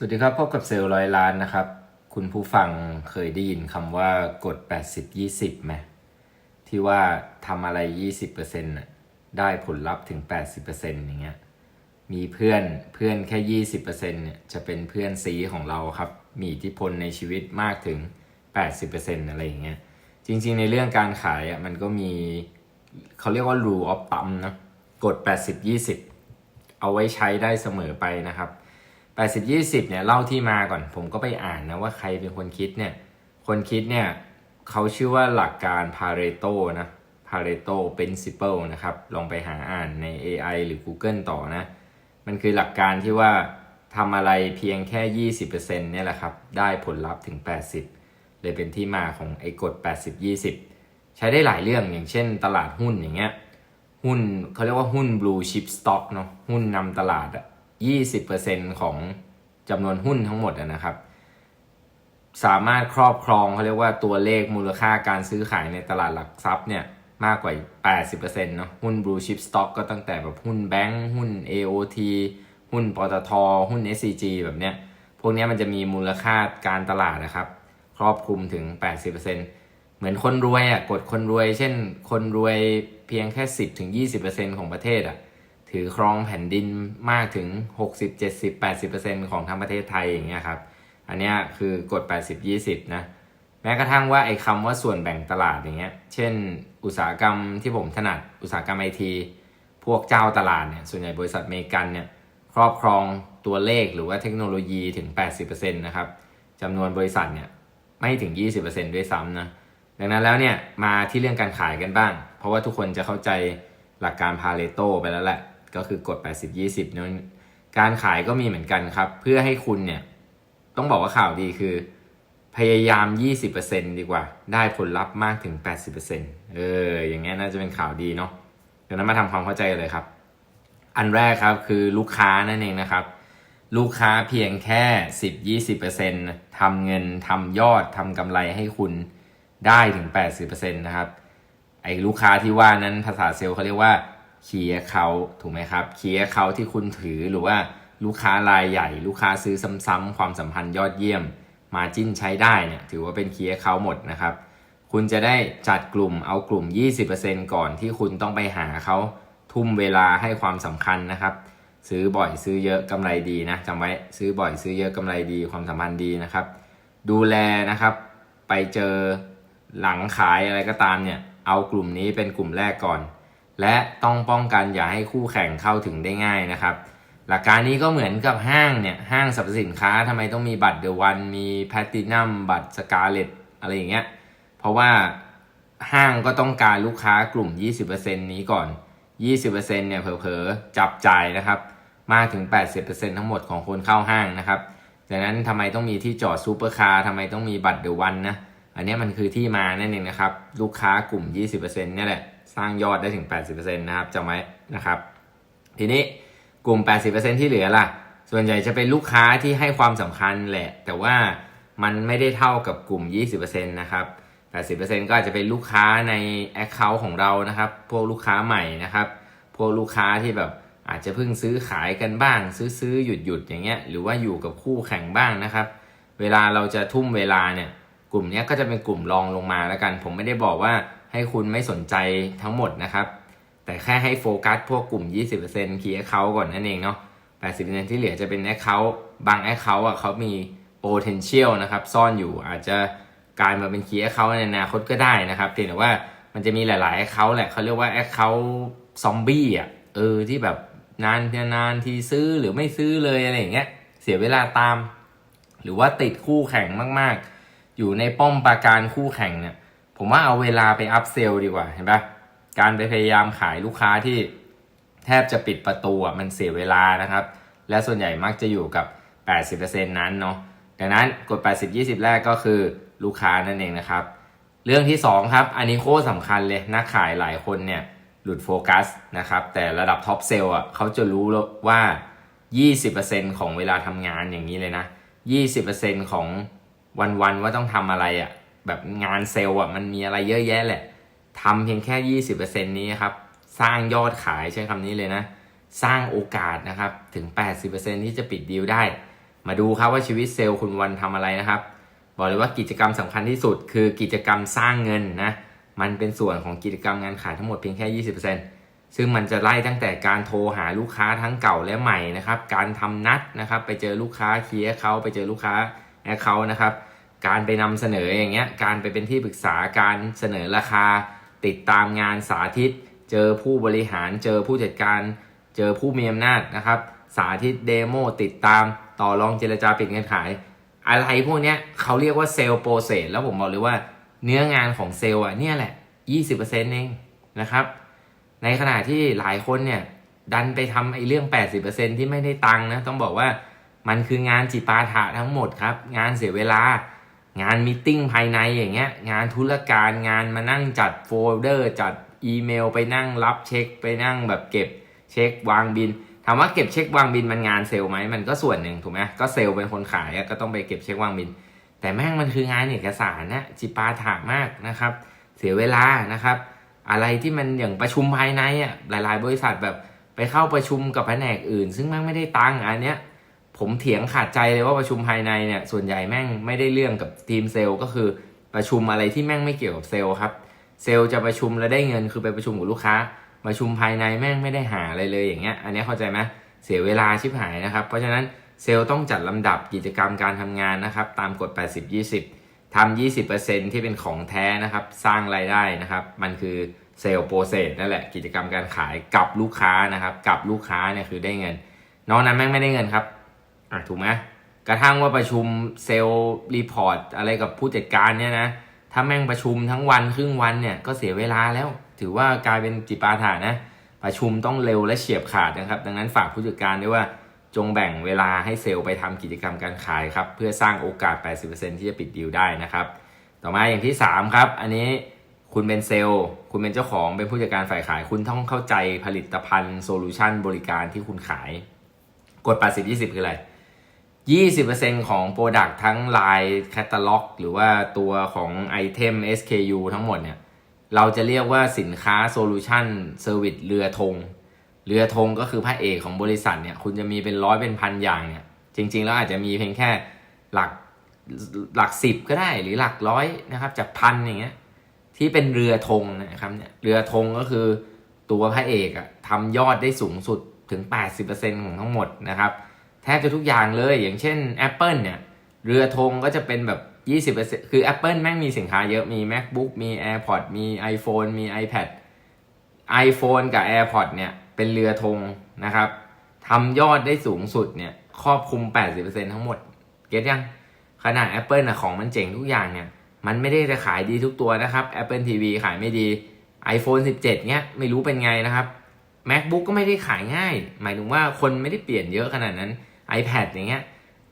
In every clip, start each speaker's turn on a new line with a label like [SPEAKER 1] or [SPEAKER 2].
[SPEAKER 1] สวัสดีครับพบกับเซลล์ร้อยล้านนะครับ คุณผู้ฟังเคยได้ยินคำว่ากฎ 80 20ไหมที่ว่าทำอะไร 20%น่ะได้ผลลัพธ์ถึง 80%อย่างเงี้ยมีเพื่อนเพื่อนแค่ 20%เนี่ยจะเป็นเพื่อนซีของเราครับ มีอิทธิพลในชีวิตมากถึง 80%อะไรอย่างเงี้ยจริงๆ ในเรื่องการขายอะมันก็มีเขาเรียกว่า rule of thumb นะกฎ 80 20 เอาไว้ใช้ได้เสมอไปนะครับ 80 20เนี่ยเล่าที่มาก่อน ผมก็ไปอ่านนะว่าใครเป็นคนคิดเนี่ย คนคิดเนี่ยเขาชื่อว่าหลักการ Pareto นะ Pareto Principle นะครับ ลองไปหาอ่านใน AI หรือ Google ต่อนะ มันคือหลักการที่ว่าทำอะไรเพียงแค่ 20%เนี่ยแหละครับ ได้ผลลัพธ์ถึง 80 เลยเป็นที่มาของไอ้กฎ 80 20 ใช้ได้หลายเรื่องอย่างเช่นตลาดหุ้นอย่างเงี้ย หุ้นเขาเรียกว่าหุ้น blue chip stock เนาะ หุ้นนำตลาดอะ 20%ของจำนวนหุ้นทั้งหมดนะครับ สามารถครอบครองเขาเรียกว่าตัวเลขมูลค่าการซื้อขายในตลาดหลักทรัพย์เนี่ยมากกว่า 80%เนาะหุ้น blue chip stock ก็ตั้งแต่แบบหุ้นแบงก์หุ้น AOT หุ้นปตท หุ้น SCG แบบเนี้ย พวกนี้มันจะมีมูลค่าการตลาดนะครับ ครอบคลุมถึง 80%เหมือนคนรวยอะกดคนรวย เช่น คนรวยเพียงแค่ 10ถึง20%ของประเทศอะ ถือครองแผ่นดินมากถึง 60 70 80%ของทั้งประเทศไทยอย่างเงี้ยครับ อันเนี้ยคือกฎ 80 20 นะ แม้กระทั่งว่าไอ้คำว่าส่วนแบ่งตลาดอย่างเงี้ย เช่น อุตสาหกรรมที่ผมถนัด อุตสาหกรรมไอที พวกเจ้าตลาดเนี่ย ส่วนใหญ่บริษัทเมกันเนี่ย ครอบครองตัวเลขหรือว่าเทคโนโลยีถึง 80%นะครับจำนวนบริษัทเนี่ยไม่ถึง 20%ด้วยซ้ำนะ ดังนั้นแล้วเนี่ยมาที่เรื่องการขายกันบ้าง เพราะว่าทุกคนจะเข้าใจหลักการพาเลโตไปแล้วแหละ ก็คือกฎ80 20นั้นการขายก็มีเหมือนกันครับ เพื่อให้คุณเนี่ย ต้องบอกว่าข่าวดีคือ พยายาม 20%ดีกว่า ได้ผลลัพธ์มากถึง 80%เออ อย่างเงี้ยน่าจะเป็นข่าวดีเนาะเดี๋ยวนั้นมาทำความเข้าใจเลยครับ อันแรกครับคือลูกค้านั่นเองนะครับ ลูกค้าเพียงแค่ 10-20%ทำเงินทำยอดทำกำไรให้คุณได้ถึง 80%นะครับไอ้ลูกค้าที่ว่านั้นภาษาเซลล์เขาเรียกว่า คีย์เขาถูกไหมครับคีย์เขาที่คุณถือหรือว่าลูกค้ารายใหญ่ ลูกค้าซื้อซ้ำๆความสัมพันธ์ยอดเยี่ยมมาจิ้นใช้ได้เนี่ยถือว่าเป็นคีย์เขาหมดนะครับ คุณจะได้จัดกลุ่มเอากลุ่ม 20%ก่อนที่คุณต้องไปหาเขาทุ่มเวลาให้ความสำคัญนะครับ ซื้อบ่อยซื้อเยอะกำไรดีนะจำไว้ซื้อบ่อยซื้อเยอะกำไรดีความสัมพันธ์ดีนะครับ ดูแลนะครับ ไปเจอหลังขายอะไรก็ตามเนี่ยเอากลุ่มนี้เป็นกลุ่มแรกก่อน และต้องป้องกันอย่าให้คู่แข่งเข้าถึงได้ง่ายนะครับ หลักการนี้ก็เหมือนกับห้างเนี่ยห้างสรรพสินค้าทำไมต้องมีบัตรเดวันมีแพลตินัมบัตรสกาเลตอะไรอย่างเงี้ยเพราะว่าห้างก็ต้องการลูกค้ากลุ่ม 20%นี้ก่อน 20%เนี่ยเผลอๆจับจ่ายนะครับมากถึง 80%ทั้งหมดของคนเข้าห้างนะครับดังนั้นทำไมต้องมีที่จอดซูเปอร์คาร์ทำไมต้องมีบัตรเดวันนะอันนี้มันคือที่มานั่นเองนะครับ ลูกค้ากลุ่ม 20%เนี่ยแหละ สร้างยอดได้ถึง 80%นะครับจำไว้นะครับ ทีนี้กลุ่ม 80%ที่เหลือล่ะ ส่วนใหญ่จะเป็นลูกค้าที่ให้ความสำคัญแหละ แต่ว่ามันไม่ได้เท่ากับกลุ่ม 20%นะครับ 80%ก็อาจจะเป็นลูกค้าใน Account ของเรานะครับ พวกลูกค้าใหม่นะครับ พวกลูกค้าที่แบบอาจจะเพิ่งซื้อขายกันบ้าง ซื้อซื้อหยุดหยุดอย่างเงี้ย หรือว่าอยู่กับคู่แข่งบ้างนะครับ เวลาเราจะทุ่มเวลาเนี่ย กลุ่มนี้ก็จะเป็นกลุ่มรองลงมาแล้วกัน ผมไม่ได้บอกว่า ให้คุณไม่สนใจทั้งหมดนะครับ แต่แค่ให้โฟกัสพวกกลุ่ม 20%คีย์เขาก่อนนั่นเองเนาะ 80%ที่เหลือจะเป็นแอคเคาท์บางแอคเคาท์อะเขามี potential นะครับ ซ่อนอยู่อาจจะกลายมาเป็นคีย์แอคเคาท์ในอนาคตก็ได้นะครับเพียงแต่ว่ามันจะมีหลายๆแอคเคาท์แหละเขาเรียกว่าแอคเคาท์ซอมบี้อะเออที่แบบนานนานทีซื้อหรือไม่ซื้อเลยอะไรอย่างเงี้ยเสียเวลาตาม หรือว่าติดคู่แข่งมากๆ อยู่ในป้อมปราการคู่แข่งเนี่ย ผมว่าเอาเวลาไปอัพเซลดีกว่า เห็นปะการไปพยายามขายลูกค้าที่แทบจะปิดประตูมันเสียเวลานะครับ และส่วนใหญ่มักจะอยู่กับ 80%นั้นเนาะ ดังนั้นกด 80-20 แรกก็คือลูกค้านั่นเองนะครับ เรื่องที่ 2 ครับ อันนี้โคตรสำคัญเลยนักขายหลายคนเนี่ยหลุดโฟกัสนะครับ แต่ระดับท็อปเซลล์อะเขาจะรู้แล้วว่า 20%ของเวลาทำงานอย่างนี้เลยนะ 20%ของวันๆว่าต้องทำอะไรอะ แบบงานเซลล์อะมันมีอะไรเยอะแยะแหละทำเพียงแค่ 20%นี้ครับ สร้างยอดขายใช้คำนี้เลยนะ สร้างโอกาสนะครับ ถึง 80%ที่จะปิดดีลได้ มาดูครับว่าชีวิตเซลล์คุณวันทำอะไรนะครับ บอกเลยว่ากิจกรรมสำคัญที่สุด คือกิจกรรมสร้างเงินนะ มันเป็นส่วนของกิจกรรมงานขายทั้งหมดเพียงแค่ 20%ซึ่งมันจะไล่ตั้งแต่การโทรหาลูกค้าทั้งเก่าและใหม่นะครับ การทำนัดนะครับ ไปเจอลูกค้าเคลียร์เขาไปเจอลูกค้าแอคเคานะครับ การไปนำเสนออย่างเงี้ย การไปเป็นที่ปรึกษาการเสนอราคา ติดตามงานสาธิต เจอผู้บริหารเจอผู้จัดการ เจอผู้มีอำนาจนะครับ สาธิตเดโมติดตามต่อรองเจรจาปิดเงินขาย อะไรพวกเนี้ยเขาเรียกว่าเซลล์โปรเซสแล้วผมบอกเลยว่าเนื้องานของเซลล์อะเนี่ยแหละ 20%เองนะครับ ในขณะที่หลายคนเนี่ยดันไปทำไอ้เรื่อง 80%ที่ไม่ได้ตังค์นะ ต้องบอกว่ามันคืองานจิปาถะทั้งหมดครับ งานเสียเวลา งานมิ팅ภายในอย่างเงี้ยงานธุรการงานมานั่งจัดโฟลเดอร์ จัดอีเมล ไปนั่งรับเช็ค ไปนั่งแบบเก็บเช็ควางบินถามว่าเก็บเช็ควางบินมันงานเซลล์ไหมมันก็ส่วนหนึ่งถูกไหมก็เซลล์เป็นคนขายก็ต้องไปเก็บเช็ควางบิน แต่แม่งมันคืองานเอกสารนะจิปาถะมากนะครับ เสียเวลานะครับ อะไรที่มันอย่างประชุมภายในอะหลาย ๆ บริษัทแบบไปเข้าประชุมกับแผนกอื่น ซึ่งแม่งไม่ได้ตังค์อันเนี้ย ผมเถียงขาดใจเลยว่าประชุมภายในเนี่ยส่วนใหญ่แม่งไม่ได้เรื่องกับทีมเซลล์ก็คือประชุมอะไรที่แม่งไม่เกี่ยวกับเซลล์ครับ เซลล์จะประชุมแล้วได้เงินคือไปประชุมกับลูกค้าประชุมภายในแม่งไม่ได้หาอะไรเลยอย่างเงี้ย อันนี้เข้าใจไหมเสียเวลาชิบหายนะครับ เพราะฉะนั้นเซลล์ต้องจัดลำดับกิจกรรมการทำงานนะครับ ตามกฎ 80-20ทำ20%ที่เป็นของแท้นะครับ สร้างรายได้นะครับ มันคือเซลล์โปรเซสนั่นแหละกิจกรรมการขายกับลูกค้านะครับ กับลูกค้าเนี่ยคือได้เงินนอกนั้นแม่งไม่ได้เงินครับ อะถูกไหมกระทั่งว่าประชุมเซลล์รีพอร์ตอะไรกับผู้จัดการเนี่ยนะ ถ้าแม่งประชุมทั้งวันครึ่งวันเนี่ยก็เสียเวลาแล้ว ถือว่ากลายเป็นจิปาถะนะ ประชุมต้องเร็วและเฉียบขาดนะครับ ดังนั้นฝากผู้จัดการด้วยว่าจงแบ่งเวลาให้เซลล์ไปทำกิจกรรมการขายครับ เพื่อสร้างโอกาส 80%ที่จะปิดดีลได้นะครับ ต่อมาอย่างที่ 3 ครับ อันนี้คุณเป็นเซลล์ คุณเป็นเจ้าของเป็นผู้จัดการฝ่ายขาย คุณต้องเข้าใจผลิตภัณฑ์โซลูชันบริการที่คุณขาย กฎ 80-20 คืออะไร 20%ของ Product ทั้ง Line Catalog หรือว่าตัวของ Item SKU ทั้งหมดเนี่ย เราจะเรียกว่าสินค้า Solution Service เรือธง เรือธงก็คือพระเอกของบริษัทเนี่ย คุณจะมีเป็นร้อยเป็นพันอย่างเนี่ย จริง ๆ แล้วอาจจะมีเพียงแค่หลักหลักสิบก็ได้หรือหลักร้อยนะครับ จากพันอย่างเงี้ยที่เป็นเรือธงนะครับเนี่ยเรือธงก็คือตัวพระเอกอะทำยอดได้สูงสุดถึง 80%ของทั้งหมดนะครับ แทบจะทุกอย่างเลย อย่างเช่น Apple เนี่ย เรือธงก็จะเป็นแบบ 20%คือ Apple แม่งมีสินค้าเยอะมี MacBook มี airpod มี iPhone มี iPad iPhone กับ airpod เนี่ย เป็นเรือธงนะครับทำยอดได้สูงสุดเนี่ย ครอบคลุม 80%ทั้งหมด เก็ตยัง ขนาด Apple นะของมันเจ๋งทุกอย่างเนี่ย มันไม่ได้จะขายดีทุกตัวนะครับ Apple TV ขายไม่ดี iPhone 17 เนี่ยไม่รู้เป็นไงนะครับ MacBook ก็ไม่ได้ขายง่าย หมายถึงว่าคนไม่ได้เปลี่ยนเยอะขนาดนั้น iPad อย่างเงี้ย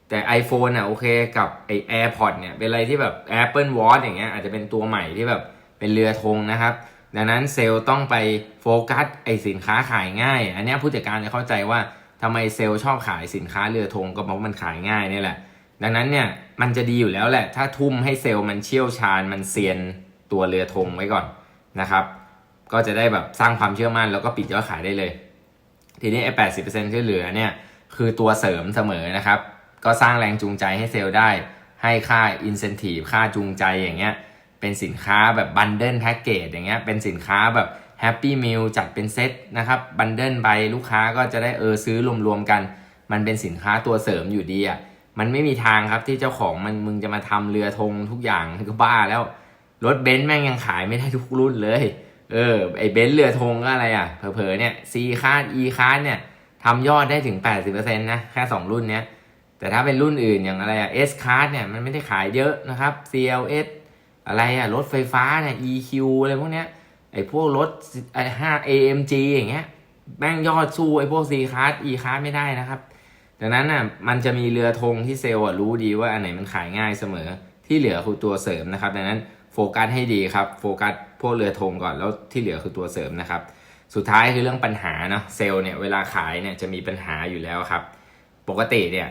[SPEAKER 1] แต่ iPhone อะโอเคกับไอ AirPods เนี่ยเป็นอะไรที่แบบ Apple Watch อย่างเงี้ยอาจจะเป็นตัวใหม่ที่แบบเป็นเรือธงนะครับ ดังนั้นเซลล์ต้องไปโฟกัสไอสินค้าขายง่าย อันนี้ผู้จัดการจะเข้าใจว่าทำไมเซลล์ชอบขายสินค้าเรือธงก็เพราะมันขายง่ายนี่แหละ ดังนั้นเนี่ยมันจะดีอยู่แล้วแหละ ถ้าทุ่มให้เซลล์มันเชี่ยวชาญมันเซียนตัวเรือธงไว้ก่อนนะครับ ก็จะได้แบบสร้างความเชื่อมั่นแล้วก็ปิดยอดขายได้เลย ทีนี้ไอ้แปดสิบเปอร์เซ็นต์ที่เหลือเนี่ย คือตัวเสริมเสมอนะครับ ก็สร้างแรงจูงใจให้เซลล์ได้ ให้ค่า incentive ค่าจูงใจอย่างเงี้ย เป็นสินค้าแบบ bundle package อย่างเงี้ย เป็นสินค้าแบบ happy meal จัดเป็นเซตนะครับ bundle ไปลูกค้าก็จะได้เออซื้อรวมๆกัน มันเป็นสินค้าตัวเสริมอยู่ดีอะ มันไม่มีทางครับที่เจ้าของมันมึงจะมาทำเรือธงทุกอย่างก็บ้าแล้ว รถเบนซ์แม่งยังขายไม่ได้ทุกรุ่นเลย เออ ไอเบนซ์เรือธงก็อะไรอะ เผลอๆเนี่ย C คาด E คาดเนี่ย ทำยอดได้ถึง 80%นะแค่ 2 รุ่นเนี้ย แต่ถ้าเป็นรุ่นอื่นอย่างอะไรอะ S card เนี่ยมันไม่ได้ขายเยอะนะครับ CLS อะไรอะรถไฟฟ้าเนี่ย EQ อะไรพวกเนี้ยไอพวกรถไอ5 AMG อย่างเงี้ยแม่งยอดสู้ไอพวก C card E card ไม่ได้นะครับ ดังนั้นน่ะมันจะมีเรือธงที่เซลล์รู้ดีว่าอันไหนมันขายง่ายเสมอที่เหลือคือตัวเสริมนะครับ ดังนั้นโฟกัสให้ดีครับโฟกัสพวกเรือธงก่อนแล้วที่เหลือคือตัวเสริมนะครับ สุดท้ายคือเรื่องปัญหาเนาะเซลล์เนี่ยเวลาขายเนี่ยจะมีปัญหาอยู่แล้วครับ ปกติเนี่ย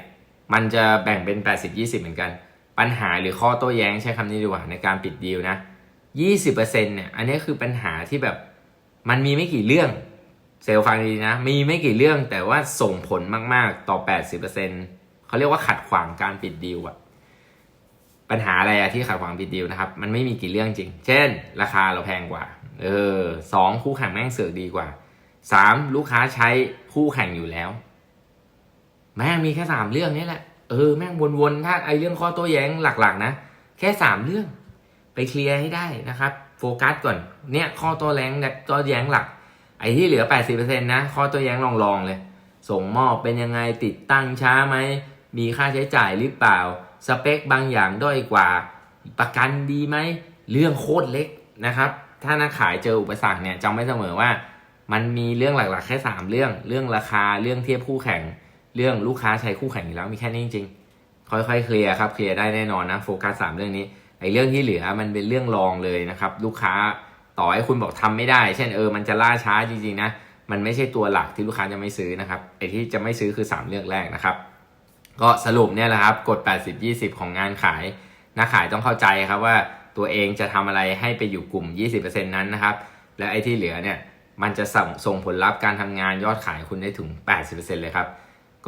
[SPEAKER 1] มันจะแบ่งเป็น 80-20 เหมือนกัน ปัญหาหรือข้อโต้แย้งใช้คำนี้ดีกว่าในการปิดดีลนะ20%เนี่ยอันนี้คือปัญหาที่แบบมันมีไม่กี่เรื่องเซลล์ฟังดีนะ มีไม่กี่เรื่องแต่ว่าส่งผลมากๆต่อ 80%เขาเขาเรียกว่าขัดขวางการปิดดีลอะปัญหาอะไรอะที่ขัดขวางปิดดีลนะครับ มันไม่มีกี่เรื่องจริง เช่น ราคาเราแพงกว่า เออสองคู่แข่งแม่งเสือกดีกว่าสามลูกค้าใช้คู่แข่งอยู่แล้ว แม่งมีแค่สามเรื่องนี้แหละเออแม่งวนๆถ้าไอเรื่องข้อโต้แย้งหลักๆ นะแค่สามเรื่อง ไปเคลียร์ให้ได้นะครับ โฟกัสก่อนเนี่ยข้อโต้แย้งโต้แย้งหลัก ไอที่เหลือ80%นะข้อโต้แย้งลองๆเลย ส่งมอบเป็นยังไงติดตั้งช้าไหมมีค่าใช้จ่ายหรือเปล่า สเปคบางอย่างด้อยกว่า ประกันดีไหมเรื่องโคตรเล็กนะครับ ถ้านักขายเจออุปสรรคเนี่ยจำไว้เสมอว่า มันมีเรื่องหลักๆ แค่ 3 เรื่อง เรื่องราคา เรื่องเทียบคู่แข่ง เรื่องลูกค้าใช้คู่แข่งอยู่แล้วมีแค่นี้จริงๆ ค่อยๆ เคลียร์ครับ เคลียร์ได้แน่นอนนะ โฟกัสสามเรื่องนี้ ไอ้เรื่องที่เหลือมันเป็นเรื่องรองเลยนะครับ ลูกค้าต่อให้คุณบอกทำไม่ได้ เช่นเออ มันจะล่าช้าจริงๆนะ มันไม่ใช่ตัวหลักที่ลูกค้าจะไม่ซื้อนะครับ ไอ้ที่จะไม่ซื้อคือ 3 เรื่องแรกนะครับ ก็สรุปเนี่ยแหละครับ กฎ 80-20 ของงานขายนักขายต้องเข้าใจครับว่า ตัวเองจะทำอะไรให้ไปอยู่กลุ่ม 20%นั้นนะครับ และไอ้ที่เหลือเนี่ยมันจะส่งส่งผลลัพธ์การทำงานยอดขายคุณได้ถึง 80%เลยครับ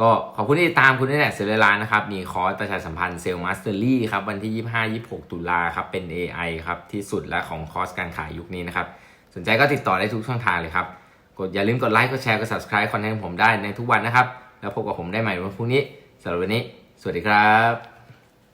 [SPEAKER 1] ก็ขอบคุณที่ติดตามคุณนี่แหละเซลล์ร้านนะครับ มีคอร์สประชาสัมพันธ์เซลล์มาสเตอรี่ครับ วันที่ 25-26 ตุลาครับ เป็น AI ครับที่สุดและของคอร์สการขายยุคนี้นะครับ สนใจก็ติดต่อได้ทุกช่องทางเลยครับ กดอย่าลืมกดไลค์กดแชร์กด subscribe คอนเทนต์ผมได้ในทุกวันนะครับ แล้วพบกับผมได้ใหม่วันพรุ่งนี้สำหรับวันนี้ สวัสดีครับ